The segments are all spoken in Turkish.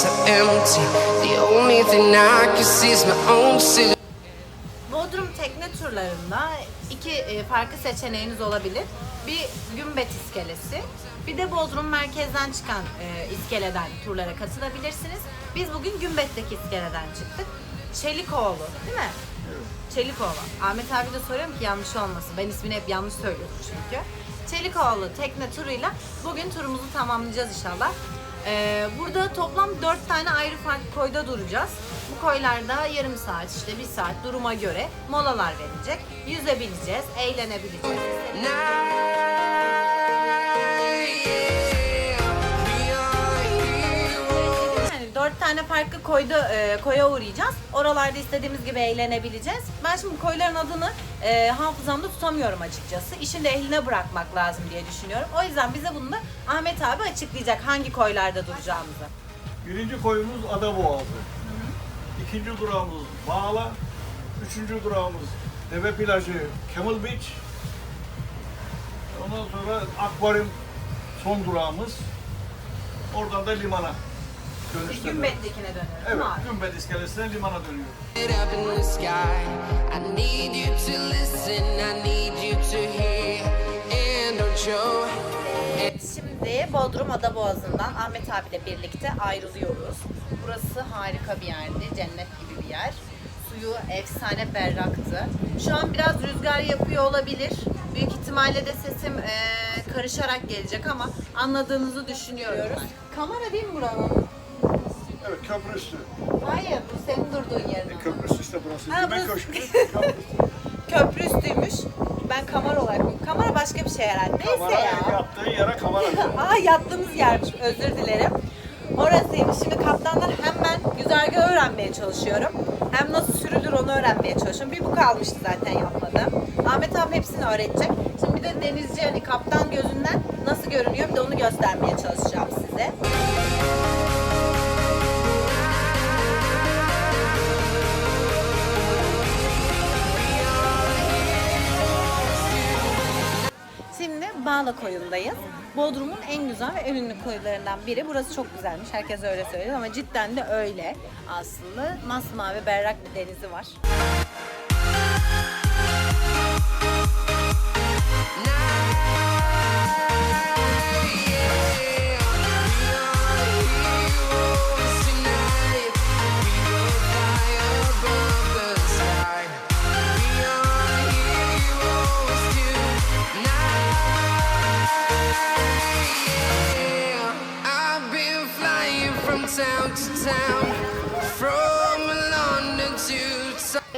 silhouette. Bodrum tekne turlarında iki e, farklı seçeneğiniz olabilir. Bir Gümbet iskelesi, bir de Bodrum merkezden çıkan e, iskeleden turlara katılabilirsiniz. Biz bugün Gümbet'teki iskeleden çıktık. Çelikoğlu değil mi? Çelikoğlu. Ahmet abi de soruyorum ki yanlış olmasın. Ben ismini hep yanlış söylüyorum çünkü. Çelikoğlu tekne turuyla bugün turumuzu tamamlayacağız inşallah. Ee, burada toplam 4 tane ayrı farklı koyda duracağız. Bu koylarda yarım saat işte bir saat duruma göre molalar verilecek. Yüzebileceğiz, eğlenebileceğiz. Yani dört tane farklı koyda e, koya uğrayacağız. Oralarda istediğimiz gibi eğlenebileceğiz. Ben şimdi koyların adını e, hafızamda tutamıyorum açıkçası. İşin de eline bırakmak lazım diye düşünüyorum. O yüzden bize bunu da Ahmet abi açıklayacak hangi koylarda duracağımızı. Birinci koyumuz Adaboğazı. İkinci durağımız Bağla. Üçüncü durağımız Deve Plajı Camel Beach. Ondan sonra Akvaryum son durağımız. Oradan da limana dönüşte. Gümbet'tekine dönüyoruz. Evet, abi? Gümbet iskelesinden limana dönüyor. It up in the sky. I need you to listen. I need you to hear. And don't show. Şimdi Bodrum Adaboğazı'ndan Ahmet abiyle birlikte ayrılıyoruz. Burası harika bir yerdi, cennet gibi bir yer. Suyu efsane berraktı. Şu an biraz rüzgar yapıyor olabilir. Büyük ihtimalle de sesim eee, karışarak gelecek ama anladığınızı düşünüyoruz. Kamera değil mi buranın? Evet, köprü üstü. Hayır, bu senin durduğun yerin. ama. Köprü üstü işte burası. Ha, Gümbet burası- Köşkü. Köprü üstü. Köprü üstüymüş. Ben kamera olarak Kamera başka bir şey herhalde. Neyse Kamera ya. yaptığı yere kamera. Aa yattığımız yermiş özür dilerim. Orasıymış. Şimdi kaptandan hem ben güzergahı öğrenmeye çalışıyorum. Hem nasıl sürülür onu öğrenmeye çalışıyorum. Bir bu kalmıştı zaten yapmadım. Ahmet abi hepsini öğretecek. Şimdi bir de denizci hani kaptan gözünden nasıl görünüyor bir de onu göstermeye çalışacağım Bağla koyundayız. Bodrum'un en güzel ve en ünlü koylarından biri. Burası çok güzelmiş. Herkes öyle söylüyor ama cidden de öyle aslında. Masmavi berrak bir denizi var. I've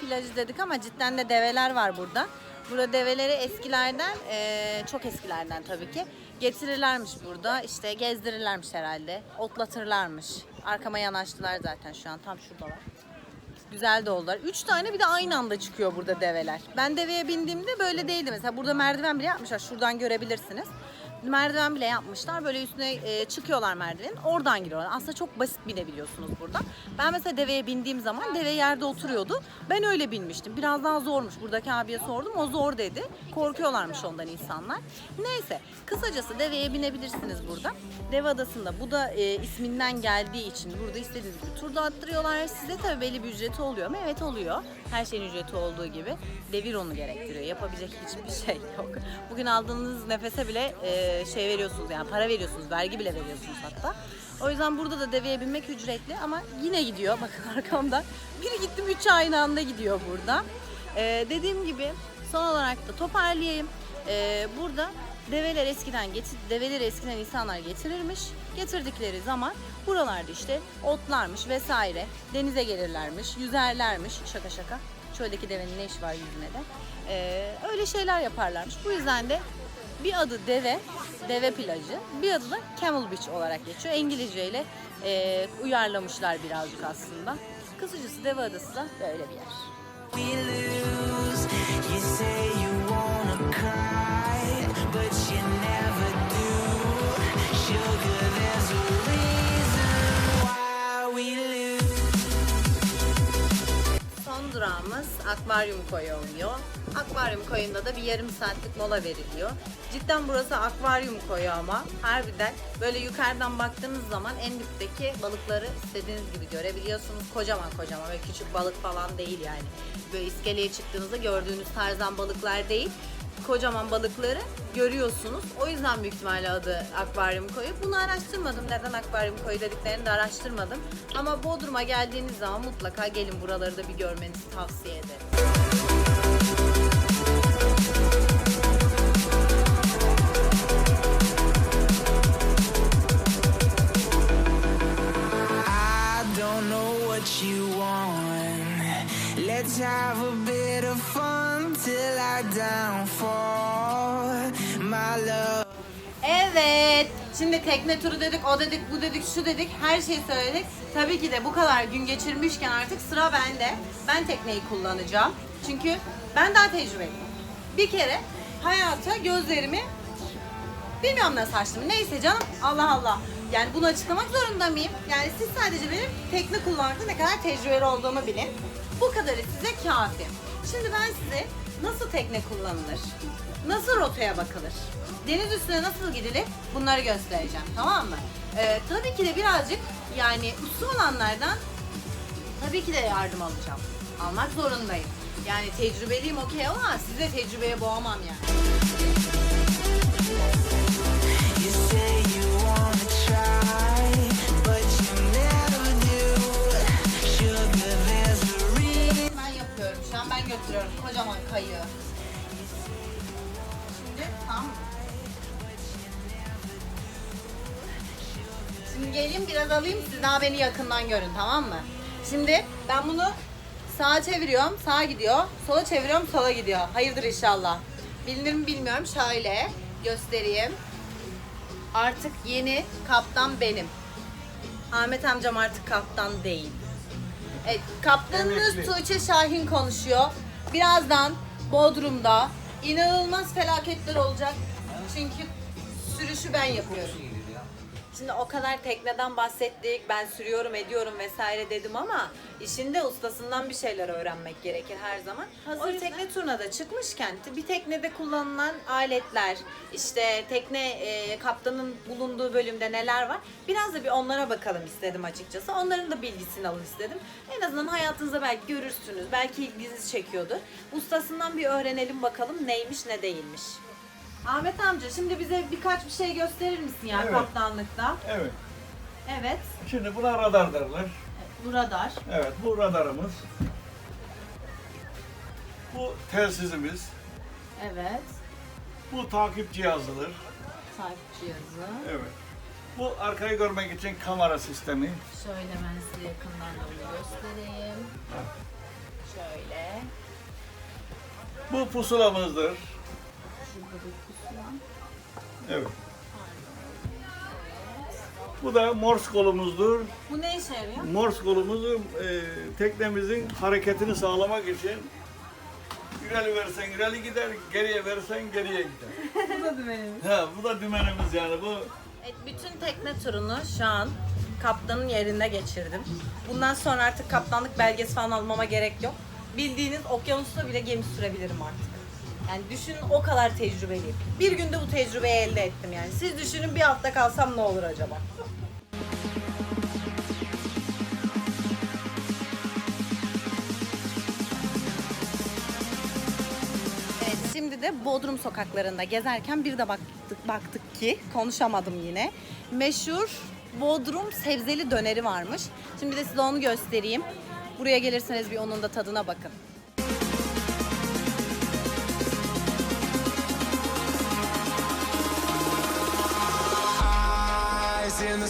Plajı dedik ama cidden de develer var burada. Burada develeri eskilerden, eee, çok eskilerden tabii ki getirirlermiş burada. İşte gezdirirlermiş herhalde. Otlatırlarmış. Arkama yanaştılar zaten şu an. Tam şuradalar. Güzel de oldular. Üç tane bir de aynı anda çıkıyor burada develer. Ben deveye bindiğimde böyle değildi. Mesela burada merdiven bile yapmışlar. Şuradan görebilirsiniz. Merdiven bile yapmışlar. Böyle üstüne e, çıkıyorlar merdivenin. Oradan giriyorlar. Aslında çok basit binebiliyorsunuz burada. Ben mesela deveye bindiğim zaman deve yerde oturuyordu. Ben öyle binmiştim. Biraz daha zormuş. Buradaki abiye sordum. O zor dedi. Korkuyorlarmış ondan insanlar. Neyse. Kısacası deveye binebilirsiniz burada. Deve Adası'nda bu da e, isminden geldiği için burada istediğiniz gibi turda attırıyorlar. Size tabii belli bir ücreti oluyor mu? Evet oluyor. Her şeyin ücreti olduğu gibi. Devir onu gerektiriyor. Yapabilecek hiçbir şey yok. Bugün aldığınız nefese bile e, şey veriyorsunuz yani para veriyorsunuz. Vergi bile veriyorsunuz hatta. O yüzden burada da deveye binmek ücretli ama yine gidiyor. Bakın arkamda. Biri gittim üç aynı anda gidiyor burada. E, dediğim gibi son olarak da toparlayayım. E, burada develer eskiden getir, develeri eskiden insanlar getirirmiş. Getirdikleri zaman buralarda işte otlarmış vesaire. Denize gelirlermiş, yüzerlermiş. Şaka şaka. Şuradaki devenin ne işi var yüzüne de. E, öyle şeyler yaparlarmış. Bu yüzden de bir adı deve, deve plajı. Bir adı da Camel Beach olarak geçiyor. İngilizce ile e, uyarlamışlar birazcık aslında. Kısacası Deve Adası da böyle bir yer. Akvaryum koyu oluyor. Akvaryum koyunda da bir yarım saatlik mola veriliyor. Cidden burası akvaryum koyu ama harbiden böyle yukarıdan baktığınız zaman en dipteki balıkları istediğiniz gibi görebiliyorsunuz. Kocaman kocaman ve küçük balık falan değil yani. Böyle iskeleye çıktığınızda gördüğünüz tarzan balıklar değil kocaman balıkları görüyorsunuz. O yüzden büyük ihtimalle adı akvaryum koyu. Bunu araştırmadım. Neden akvaryum koyu dediklerini de araştırmadım. Ama Bodrum'a geldiğiniz zaman mutlaka gelin buraları da bir görmenizi tavsiye ederim. Let's have a bit of fun till I downfall. My love. Evet. Şimdi tekne turu dedik, o dedik, bu dedik, şu dedik, her şeyi söyledik. Tabii ki de bu kadar gün geçirmişken artık sıra bende. Ben tekneyi kullanacağım. Çünkü ben daha tecrübeliyim. Bir kere hayata gözlerimi bilmiyorum nasıl açtım. Neyse canım Allah Allah. Yani bunu açıklamak zorunda mıyım? Yani siz sadece benim tekne kullanmakta ne kadar tecrübeli olduğumu bilin. Bu kadarı size kafi. Şimdi ben size nasıl tekne kullanılır? Nasıl rotaya bakılır? Deniz üstüne nasıl gidilir? Bunları göstereceğim. Tamam mı? Ee, tabii ki de birazcık yani usta olanlardan tabii ki de yardım alacağım. Almak zorundayım. Yani tecrübeliyim okey ama size tecrübeye boğamam yani. Götürüyorum kocaman kayığı. Şimdi tam. Şimdi geleyim biraz alayım siz daha beni yakından görün tamam mı? Şimdi ben bunu sağa çeviriyorum sağa gidiyor. Sola çeviriyorum sola gidiyor. Hayırdır inşallah. Bilinir mi bilmiyorum. Şöyle göstereyim. Artık yeni kaptan benim. Ahmet amcam artık kaptan değil. Evet, kaptanınız Emekli. Tuğçe Şahin konuşuyor. Birazdan Bodrum'da inanılmaz felaketler olacak. Çünkü sürüşü ben yapıyorum. Şimdi o kadar tekneden bahsettik, ben sürüyorum, ediyorum vesaire dedim ama işin de ustasından bir şeyler öğrenmek gerekir her zaman. Hazır tekne turuna da çıkmışken bir teknede kullanılan aletler, işte tekne e, kaptanın bulunduğu bölümde neler var biraz da bir onlara bakalım istedim açıkçası. Onların da bilgisini alın istedim. En azından hayatınızda belki görürsünüz, belki ilginizi çekiyordur. Ustasından bir öğrenelim bakalım neymiş ne değilmiş. Ahmet amca şimdi bize birkaç bir şey gösterir misin ya Evet. kaptanlıkta? Evet. Evet. Şimdi buna radar derler. Bu radar. Evet bu radarımız. Bu telsizimiz. Evet. Bu takip cihazıdır. Takip cihazı. Evet. Bu arkayı görmek için kamera sistemi. Şöyle ben size yakından da bunu göstereyim. Şöyle. Bu pusulamızdır. Evet. Bu da Morse kolumuzdur. Bu ne işe yarıyor? Morse kolumuzu e, teknemizin hareketini sağlamak için ileri versen ileri gider, geriye versen geriye gider. Bu da dümenimiz. Ha, bu da dümenimiz yani bu. Evet, bütün tekne turunu şu an kaptanın yerinde geçirdim. Bundan sonra artık kaptanlık belgesi falan almama gerek yok. Bildiğiniz okyanusta bile gemi sürebilirim artık. Yani düşünün o kadar tecrübeliyim. Bir günde bu tecrübeyi elde ettim yani. Siz düşünün bir hafta kalsam ne olur acaba? Evet, şimdi de Bodrum sokaklarında gezerken bir de baktık, baktık ki konuşamadım yine. Meşhur Bodrum sebzeli döneri varmış. Şimdi de size onu göstereyim. Buraya gelirseniz bir onun da tadına bakın.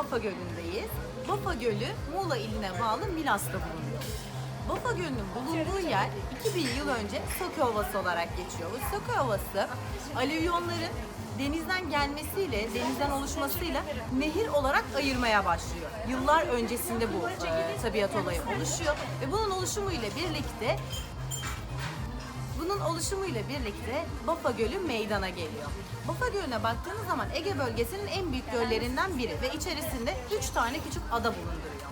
Bafa Gölü'ndeyiz. Bafa Gölü Muğla iline bağlı Milas'ta bulunuyor. Bafa Gölü'nün bulunduğu yer 2000 yıl önce Söke Ovası olarak geçiyor. Bu Söke Ovası alüvyonların denizden gelmesiyle, denizden oluşmasıyla nehir olarak ayırmaya başlıyor. Yıllar öncesinde bu e, tabiat olayı oluşuyor ve bunun oluşumuyla birlikte bunun oluşumuyla birlikte Bafa Gölü meydana geliyor. Bafa Gölü'ne baktığınız zaman Ege bölgesinin en büyük göllerinden biri ve içerisinde 3 tane küçük ada bulunduruyor.